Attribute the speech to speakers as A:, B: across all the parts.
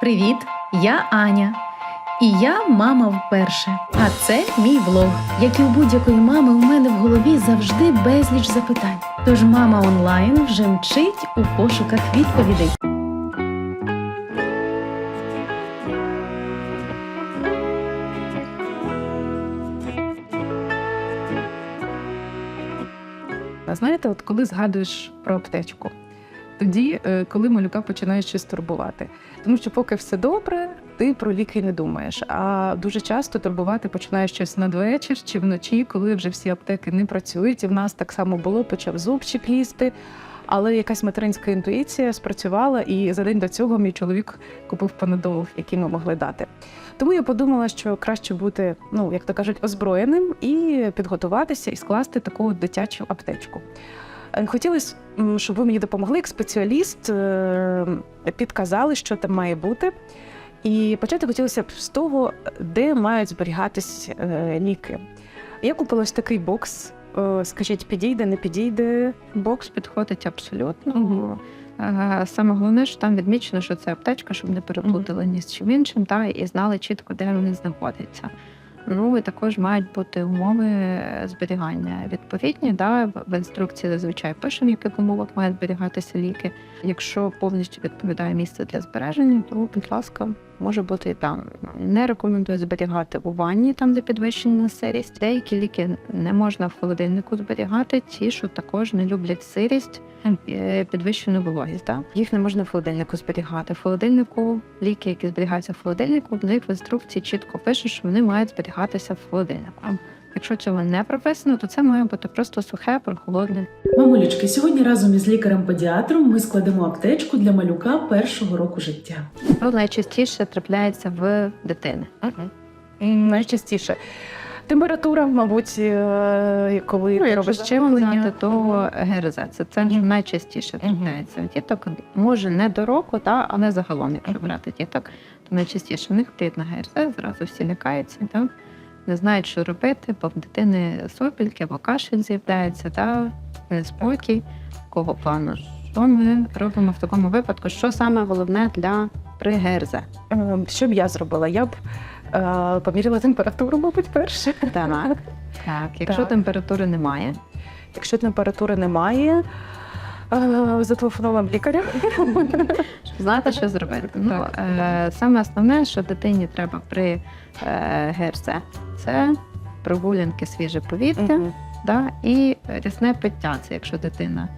A: Привіт! Я Аня. І я мама вперше. А це мій влог. Як і у будь-якої мами, у мене в голові завжди безліч запитань. Тож мама онлайн вже мчить у пошуках відповідей.
B: А знаєте, от коли згадуєш про аптечку, тоді, е, коли малюка починає щось турбувати. Тому що поки все добре, ти про ліки не думаєш. А дуже часто турбувати починає щось надвечір чи вночі, коли вже всі аптеки не працюють. І в нас так само було, почав зубчик лізти. Але якась материнська інтуїція спрацювала, і за день до цього мій чоловік купив панадол, який ми могли дати. Тому я подумала, що краще бути, ну як то кажуть, озброєним і підготуватися і скласти таку дитячу аптечку. Е, Хотілося, щоб ви мені допомогли, як спеціаліст, е, підказали, що там має бути. І почати хотілося б з того, де мають зберігатись е, ліки. Я купила ось такий бокс. Скажіть, підійде, не підійде?
C: Бокс підходить абсолютно. Е, Саме головне, що там відмічено, що це аптечка, щоб не переплутали ні з чим іншим, та і знали чітко, де вони знаходяться. Ну також мають бути умови е, зберігання відповідні. Да, в інструкції зазвичай пише, в яких умовах мають зберігатися ліки. Якщо повністю відповідає місце для збереження, то, будь ласка, може бути там. Не рекомендую зберігати у ванні, там де підвищена сирість. Деякі ліки не можна в холодильнику зберігати, ті, що також не люблять сирість, е, підвищену вологість. Да? Їх не можна в холодильнику зберігати. В холодильнику ліки, які зберігаються в холодильнику, в них в інструкції чітко пише, що вони мають зберігатися в холодильнику. Якщо цього не прописано, то це має бути просто сухе, прохолодне.
D: Мамулечки, сьогодні разом із лікарем-педіатром ми складемо аптечку для малюка першого року життя.
C: Що найчастіше трапляється в дитини.
B: М, Найчастіше. Температура, мабуть, е, коли
C: Ну,
B: робиш
C: щемлення,
B: щеплення.
C: то ГРЗ. Це, це
B: Мгм.
C: найчастіше трапляється в діток. Може не до року, та, але загалом, якщо брати діток, то найчастіше в них плід на ГРЗ, зразу всі лякаються, та, не знають, що робити, бо в дитини сопільки або кашель з'являється, та, неспокій, такого плану. Що ми робимо в такому випадку? Що саме головне для при ГРЗ?
B: Е, Що б я зробила? Я б е, поміряла температуру, мабуть, перше.
C: Так. Так, якщо
B: Так.
C: температури немає,
B: Якщо температури немає, е, зателефонувала лікаря.
C: Щоб знати, що зробити. Ну, е, саме основне, що дитині треба при е, ГРЗ, це прогулянки свіже повітря да, і рясне пиття. Це якщо дитина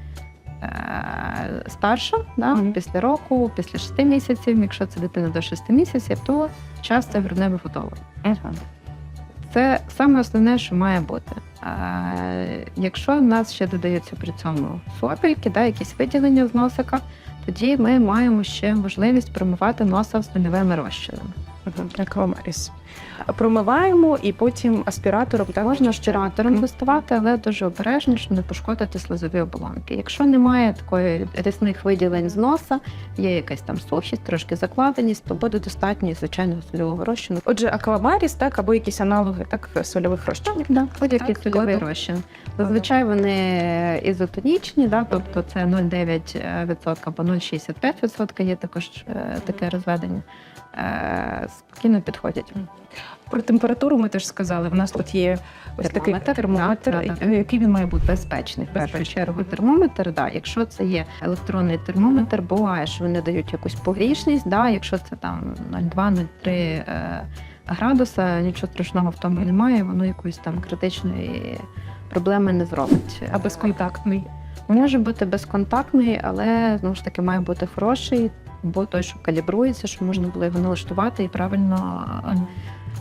C: е, старша, да,
B: Мгм.
C: після року, після 6 місяців, якщо це дитина до 6 місяців, то час це грудне виготовлення. Це саме основне, що має бути. А, якщо в нас ще додаються при цьому сопельки, да, якісь виділення з носика, тоді ми маємо ще можливість промивати носа з нульовими розчинами.
B: Аквамаріс. Промиваємо і потім аспіратором так
C: Можна аспіратором доставати, але дуже обережно, щоб не пошкодити слизові оболонки. Якщо немає такої різних виділень з носа, є якась там сухість, трошки закладеність, то буде достатньо і звичайного сольового розчину.
B: Отже, аквамаріс, так, або якісь аналоги так, сольових розчинів.
C: Да, будь-який
B: Так,
C: сольовий розчин. Зазвичай вони ізотонічні, да, тобто це 0,9% або 0,65% є також е, таке розведення. Е, Спокійно підходять.
B: Про температуру ми теж сказали. В нас тут є ось такий
C: Термометр,
B: термометр. Е, Який він має бути?
C: Безпечний в першу чергу термометр. Да. Якщо це є електронний термометр, буває, що вони дають якусь погрішність. Да. Якщо це там 0,2-0,3 е, градуса, нічого страшного в тому немає, воно якоїсь там критичної проблеми не зробить.
B: А безконтактний.
C: Може бути безконтактний, але знову ж таки має бути хороший, бо той, що калібрується, що можна було його налаштувати і правильно е,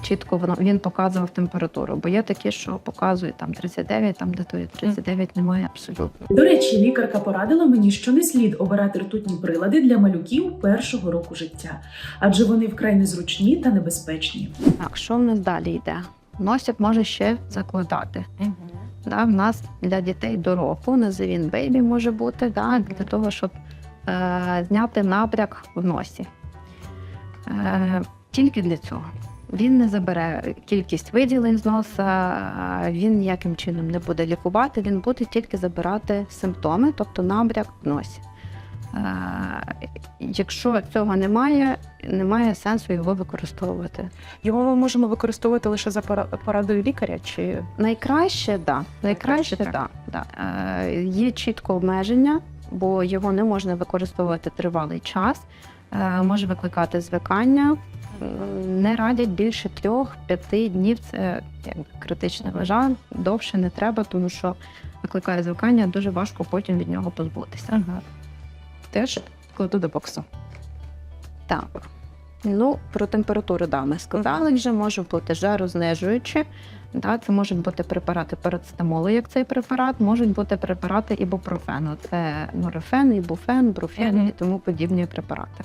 C: чітко воно він показував температуру. Бо є такі, що показує там 39, там де тої 39 немає абсолютно.
D: До речі, лікарка порадила мені, що не слід обирати ртутні прилади для малюків першого року життя, адже вони вкрай незручні та небезпечні.
C: Так, що в нас далі йде? Носик може ще закладати. Да, в нас для дітей до року називін бейбі може бути, да, для того, щоб е, зняти набряк в носі. Е, тільки для цього. Він не забере кількість виділень з носа, він ніяким чином не буде лікувати, він буде тільки забирати симптоми, тобто набряк в носі. Якщо цього немає, немає сенсу його використовувати.
B: Його ми можемо використовувати лише за пора- порадою лікаря, чи
C: Найкраще, да. Найкраще,
B: так.
C: да. Да. Е, є чітко обмеження, бо його не можна використовувати тривалий час, е, може викликати звикання. Не радять більше трьох-п'яти днів. Це як критична межа. Довше не треба, тому що викликає звикання, дуже важко потім від нього позбутися.
B: ага. теж кладу до боксу.
C: Так. Ну, про температуру да, ми сказали вже, може бути жарознижуючі. Да, це можуть бути препарати парацетамолу, як цей препарат, можуть бути препарати ібупрофену. Це нурофен, ібуфен, бруфен і тому подібні препарати.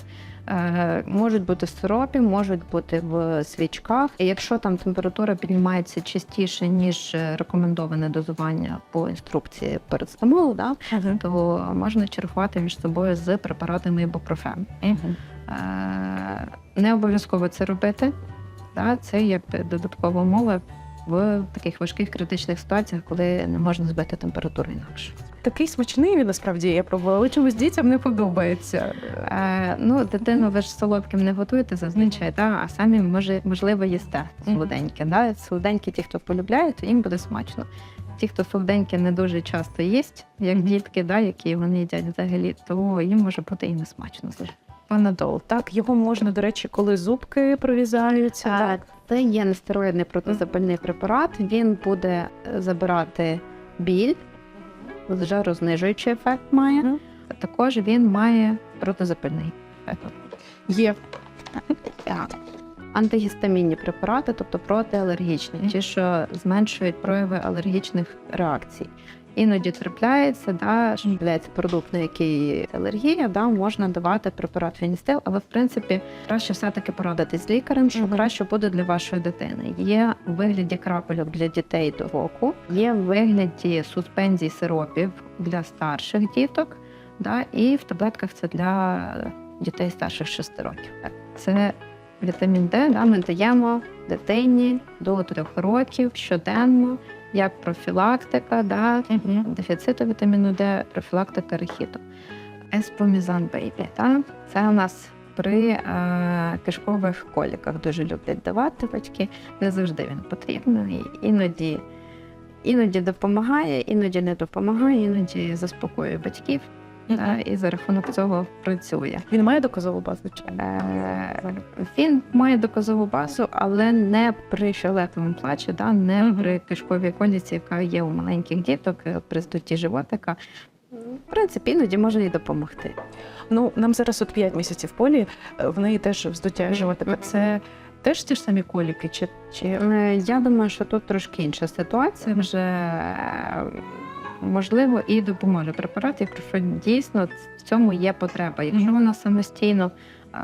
C: Е, можуть бути в сиропі, можуть бути в свічках. І якщо там температура піднімається частіше, ніж е, рекомендоване дозування по інструкції парацетамолу, да, то можна чергувати між собою з препаратами ібупрофену. Е, Не обов'язково це робити. Да? Це як додаткова умова в таких важких критичних ситуаціях, коли не можна збити температуру інакше.
B: Такий смачний він насправді я пробувала, але чомусь дітям не подобається.
C: Е, ну, дитину ви ж солодким не готуєте зазвичай, да? а самі може, можливо їсте солоденьке. Да? Солоденькі ті, хто полюбляє, то їм буде смачно. Ті, хто солоденьке не дуже часто їсть, як
B: Мгм.
C: дітки, да, які вони їдять взагалі, то їм може бути і не смачно.
B: Панадол. Так, його можна, до речі, коли зубки провізаються.
C: Так, це є нестероїдний протизапальний препарат. Він буде е, забирати біль, жарознижуючий ефект має. Також він має протизапальний ефект.
B: Є.
C: Так. Антигістамінні препарати, тобто протиалергічні, ті, що зменшують прояви алергічних реакцій. Іноді трапляється, да, що з'являється продукт, на який алергія, да, можна давати препарат феністил, але в принципі краще все-таки порадитись з лікарем, що краще буде для вашої дитини. Є у вигляді крапельок для дітей до року, є в вигляді суспензій сиропів для старших діток, да, і в таблетках це для дітей старших 6 років. Це вітамін Д да, ми даємо дитині до 3 років щоденно, як профілактика, да, дефіциту вітаміну Д, профілактика рахіту. Еспомізан бейбі. Да? Це у нас при е, кишкових коліках дуже люблять давати батьки. Не завжди він потрібен. Іноді, іноді допомагає, іноді не допомагає, іноді заспокоює батьків. Да, і за рахунок цього працює.
B: Він має доказову базу чи?
C: Е, Він має доказову базу, але не при фіолетовому плачі, да, не
B: Мгм.
C: при кишковій коліці, яка є у маленьких діток, е, при здутті животика. В принципі, іноді може і допомогти.
B: Ну, нам зараз от 5 місяців полі, е, в неї теж вздуття животика. Це теж ті ж самі коліки, чи, чи...
C: Е, Я думаю, що тут трошки інша ситуація. Вже е, можливо і допоможе препарат, якщо дійсно в цьому є потреба. Якщо вона самостійно е,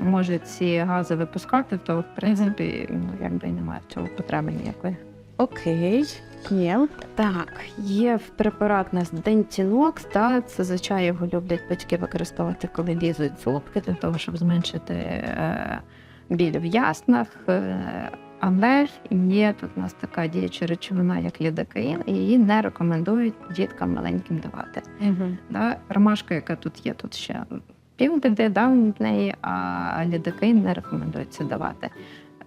C: може ці гази випускати, то в принципі ну, якби немає в цього потреби ніякої.
B: Окей. Є.
C: Так, є в препарат у нас Дентінокс, та це зазвичай його люблять батьки використовувати, коли лізуть зубки, для того, щоб зменшити е, біль в яснах. Е, але є тут у нас така діюча речовина, як лідокаїн, і її не рекомендують діткам маленьким давати.
B: Угу.
C: Да? Ромашка, яка тут є, тут ще півбіди да, в неї, а лідокаїн не рекомендується давати.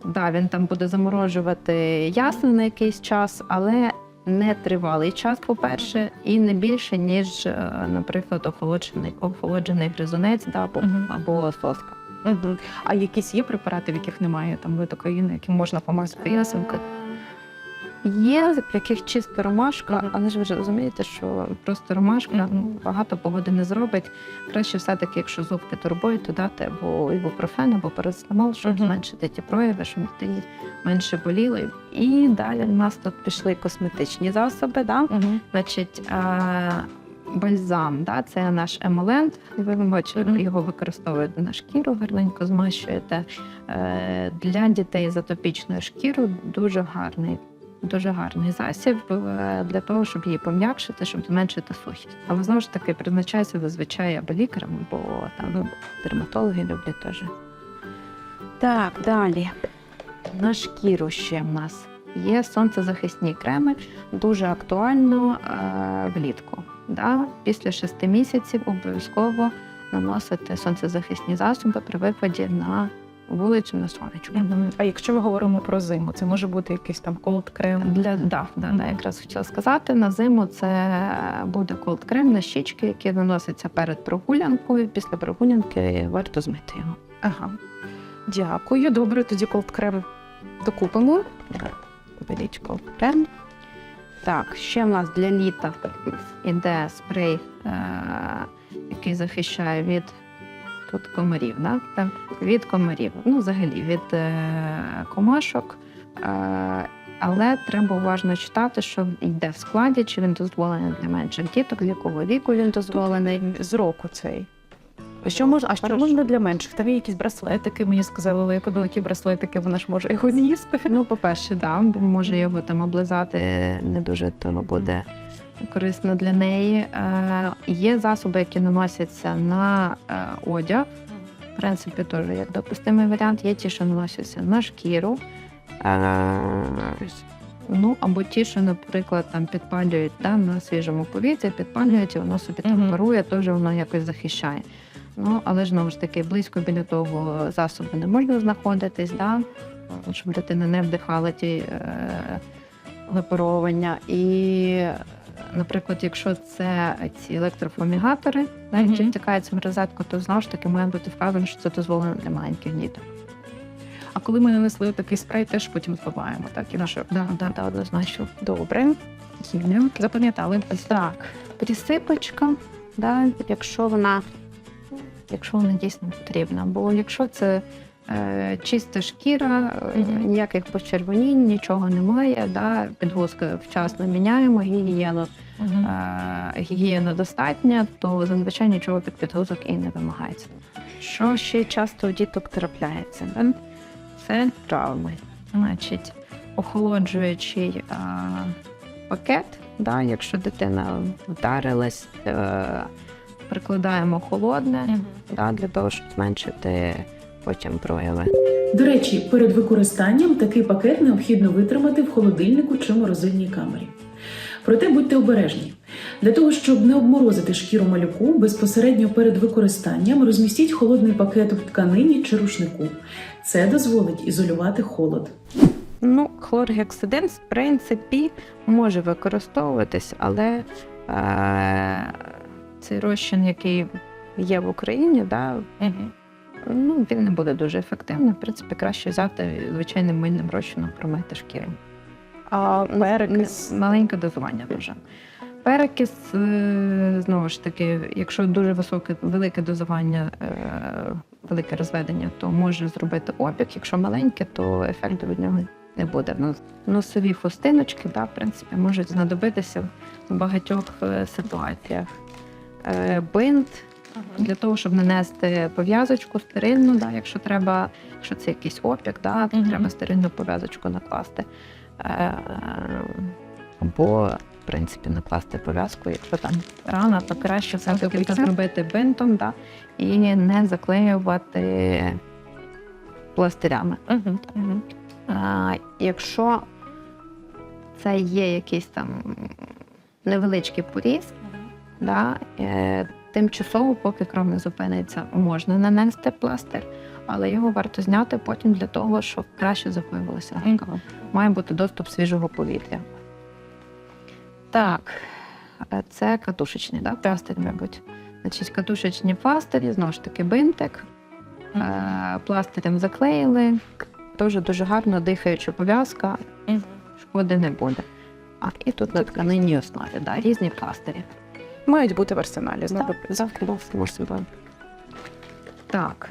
C: Да, він там буде заморожувати ясно на якийсь час, але не тривалий час, по-перше, і не більше, ніж, е, наприклад, охолоджений, охолоджений гризунець да, або,
B: Мгм.
C: або соска.
B: Угу. А якісь є препарати, в яких немає там литокаїну, які можна помазати ясенки?
C: Є, в яких чисто ромашка, але ж ви ж розумієте, що просто ромашка ну, багато погоди не зробить. Краще все-таки, якщо зубки турбують, то дати або ібупрофен, або парацетамол, щоб зменшити ті прояви, щоб дитині менше боліли. І далі в нас тут пішли косметичні засоби. Да? Значить, бальзам, да? це наш емолент. Ви бачите, його використовуєте на шкіру, гарненько змащуєте. Е, Для дітей з атопічною шкірою дуже гарний. Дуже гарний засіб е, для того, щоб її пом'якшити, щоб зменшити сухість. Але знову ж таки призначається зазвичай або лікарем, або там дерматологи люблять теж. Так, далі. На шкіру ще в нас є сонцезахисні креми, дуже актуально е, влітку. Да, після 6 місяців обов'язково наносити сонцезахисні засоби при виході на вулицю на сонечку.
B: А якщо ми говоримо про зиму, це може бути якийсь там колд крем.
C: Для да, да, да, якраз хотіла сказати, на зиму це буде колд крем на щічки, який наноситься перед прогулянкою. Після прогулянки варто змити його.
B: Ага. Дякую. Добре, тоді колд крем докупимо.
C: Беріть колд крем. Так, ще в нас для літа іде спрей, е- який захищає від тут комарів, да? так? від комарів, ну взагалі від е- комашок. Е- але треба уважно читати, що йде в складі, чи він дозволений для менших діток, з якого віку він дозволений.
B: З року цей. Що можна, а що можна для менших? Там є якісь браслетики, мені сказали, але як великі браслетики, вона ж може його з'їсти.
C: Ну, по-перше, да, бо може його там облизати не дуже то буде корисно для неї. Е, є засоби, які наносяться на е, одяг. В принципі, теж як допустимий варіант. Є ті, що наносяться на шкіру. Е, ну, або ті, що, наприклад, там підпалюють да, на свіжому повітрі, підпалюють, і воно собі там парує, теж воно якось захищає. Ну, але знову ж таки, близько біля того засобу не можна знаходитись, да? щоб дитина не вдихала ті е, випаровування. І, наприклад, якщо це ці електрофумігатори,
B: Мгм.
C: якщо втикається в розетку, то знову ж таки має бути вказано, що це дозволено для маленьких діток.
B: А коли ми нанесли такий спрей, теж потім зливаємо, так? І наше
C: Да, да, да, однозначно.
B: добре. Запам'ятали.
C: Так, присипочка, да, якщо вона, якщо вона дійсно потрібна. Бо якщо це е, чиста шкіра, е, ніяких почервонінь, нічого немає, да, підгузки вчасно міняємо, гігієну, е, гігієна достатня, то зазвичай нічого під підгузок і не вимагається. Що ще часто у діток трапляється? Да? Це травми. Значить, охолоджуючий е, пакет, да, якщо дитина вдарилась, е, прикладаємо холодне да, для того, щоб зменшити потім прояви.
D: До речі, перед використанням такий пакет необхідно витримати в холодильнику чи морозильній камері. Проте будьте обережні. Для того, щоб не обморозити шкіру малюку, безпосередньо перед використанням розмістіть холодний пакет у тканині чи рушнику. Це дозволить ізолювати холод.
C: Ну, хлоргексидин, в принципі, може використовуватись, але е, цей розчин, який є в Україні, да, ну, він не буде дуже ефективним. В принципі, краще взяти звичайним мильним розчином промити шкіру.
B: А перекис.
C: Маленьке дозування дуже. Перекис, е, знову ж таки, якщо дуже високе, велике дозування, е, велике розведення, то може зробити опік. Якщо маленьке, то ефекту від нього не буде. Ну, Носові фустиночки, да, в принципі, можуть знадобитися в багатьох е, ситуаціях. Е, Бинт для того, щоб нанести пов'язочку стерильну, да, якщо треба, якщо це якийсь опік, да, то треба стерильну пов'язочку накласти. Е, Або, в принципі, накласти пов'язку, якщо там рана, то краще все-таки це зробити бинтом да, і не заклеювати пластирями. А, якщо це є якийсь там невеличкий поріз, да, е, тимчасово, поки кров не зупиниться, можна нанести пластир, але його варто зняти потім для того, щоб краще запоювалася кров. Має бути доступ свіжого повітря. Так, е, це катушечний да, пластир, мабуть. Значить, катушечні пластирі, знову ж таки, бинтик. Е, пластирем заклеїли. Теж дуже гарно дихаюча пов'язка, шкоди не буде. А і тут на тканинній основі, да, різні пластирі.
B: Мають бути в арсеналі. Знову
C: Так,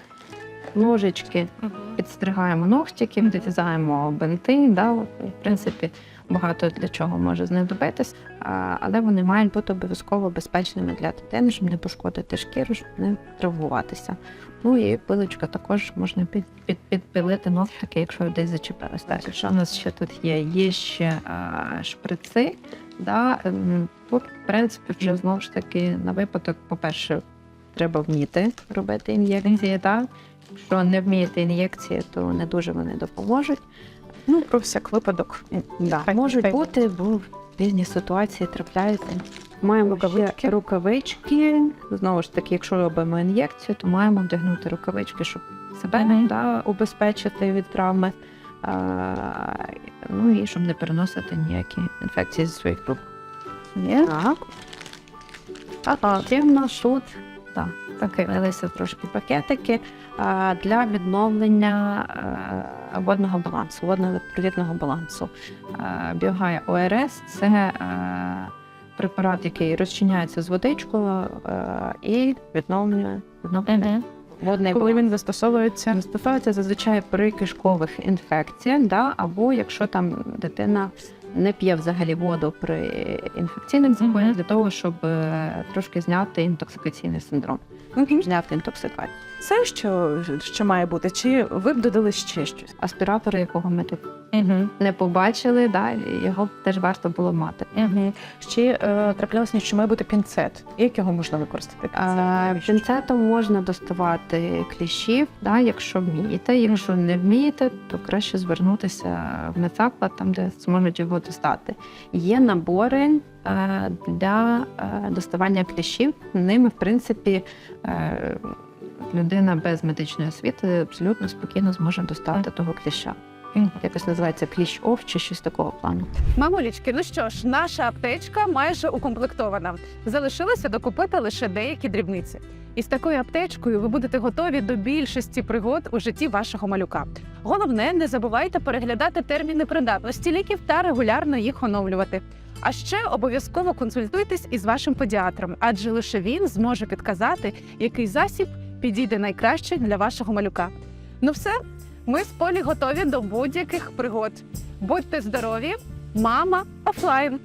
C: ножички. можемо. Підстригаємо ногтики, відрізаємо бинти. Да, в принципі, багато для чого може знадобитись, але вони мають бути обов'язково безпечними для дитини, щоб не пошкодити шкіру, щоб не травмуватися. Ну і пилочка також можна під, під, підпилити ногтики, якщо десь зачепилось. Так, що у нас ще тут є? Є ще а, шприци. Да, ем, тут, в принципі, вже знову ж таки на випадок, по-перше, треба вміти робити ін'єкції. Так? Якщо не вмієте ін'єкції, то не дуже вони допоможуть.
B: Ну, про всяк випадок.
C: Да,
B: Хай-
C: можуть
B: хай-
C: бути, бо різні ситуації трапляються. Маємо
B: Рукавички.
C: ще рукавички. Знову ж таки, якщо робимо ін'єкцію, то маємо вдягнути рукавички, щоб себе
A: Мгм.
C: да, убезпечити від травми. А, ну і щоб не переносити ніякі інфекції зі своїх рук.
A: Є?
C: Так. В нас тут так, закрилися трошки пакетики а, для відновлення водного балансу, водно-електролітного балансу. А, Біогай ОРС це препарат, який розчиняється з водичкою і відновлює, відновлює водний
B: Коли він застосовується,
C: Застосовується зазвичай при кишкових інфекціях, да, або якщо там дитина не п'є взагалі воду при інфекційних захворюваннях для того, щоб е, трошки зняти інтоксикаційний синдром, зняти інтоксикацію.
B: це що, що має бути? Чи ви б додали ще щось?
C: Аспіратор, якого ми тут
A: Угу.
C: не побачили, да, його теж варто було мати.
B: Угу. Ще е, траплялося, що має бути пінцет. Як його можна використати?
C: А, Пінцетом можна доставати кліщів, да, якщо вмієте. Якщо не вмієте, то краще звернутися в медзаклад, там де зможуть його достати. Є набори для е, доставання кліщів. Ними, в принципі, е, людина без медичної освіти абсолютно спокійно зможе достати того кліща. Якось називається кліщ ов чи щось такого плану.
B: Мамулічки, ну що ж, наша аптечка майже укомплектована. Залишилося докупити лише деякі дрібниці. І з такою аптечкою ви будете готові до більшості пригод у житті вашого малюка. Головне, не забувайте переглядати терміни придатності ліків та регулярно їх оновлювати. А ще обов'язково консультуйтесь із вашим педіатром, адже лише він зможе підказати, який засіб підійде найкраще для вашого малюка. Ну все, ми з Полі готові до будь-яких пригод. Будьте здорові, мама офлайн.